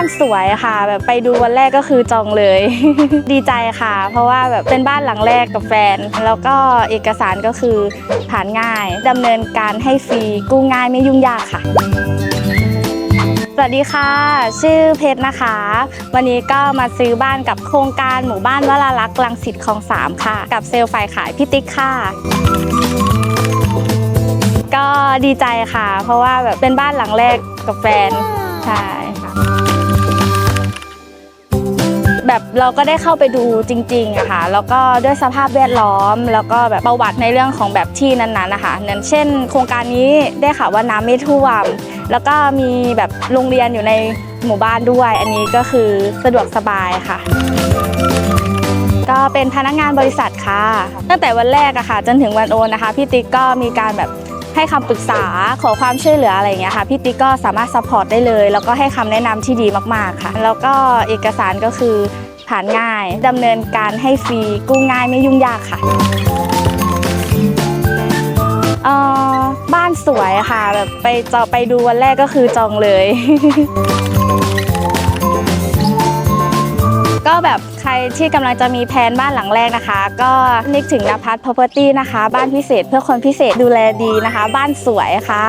านสวยค่ะ แบบไปดูวันแรกก็คือจองเลย ดีใจค่ะ เพราะว่าแบบเป็นบ้านหลังแรกกับแฟน แล้วก็เอกสารก็คือผ่านง่ายดำเนินการให้ฟรีกู้ง่ายไม่ยุ่งยากค่ะสวัสดีค่ะ ชื่อเพชรนะคะ วันนี้ก็มาซื้อบ้านกับโครงการหมู่บ้านวรารักษ์ลังสิตคลองสามค่ะ กับเซลล์ฝ่ายขายพี่ติ๊กค่ะ ก็ดีใจค่ะ เพราะว่าแบบเป็นบ้านหลังแรกกับแฟน ใช่ แบบเราก็ได้เข้าไปดูจริงๆอะค่ะแล้วก็ด้วยสภาพแวดล้อม แล้วก็แบบประวัติในเรื่องของแบบที่นั้นๆนะคะอย่างเช่น โครงการนี้ได้ข่าวว่าน้ำไม่ท่วม แล้วก็มีแบบโรงเรียนอยู่ในหมู่บ้านด้วย อันนี้ก็คือสะดวกสบายค่ะก็เป็นพนักงานบริษัทค่ะ ตั้งแต่วันแรกอะค่ะ จนถึงวันโอนนะคะพี่ติ๊กก็มีการแบบ ให้คำปรึกษาขอความช่วยเหลืออะไรอย่างเงี้ยค่ะพี่ติ๊กก็สามารถซัพพอร์ตได้เลย แล้วก็ให้คำแนะนำที่ดีมากๆค่ะ แล้วก็เอกสารก็คือผ่านง่ายดำเนินการให้ฟรีกู้ง่ายไม่ยุ่งยากค่ะเออบ้านสวยค่ะแบบไปจอไปดูวันแรกก็คือจองเลย ก็แบบใครที่กำลังจะมีแผนบ้านหลังแรกนะคะ ก็นึกถึงนภัทร property นะคะ บ้านพิเศษเพื่อคนพิเศษดูแลดีนะคะ บ้านสวยค่ะ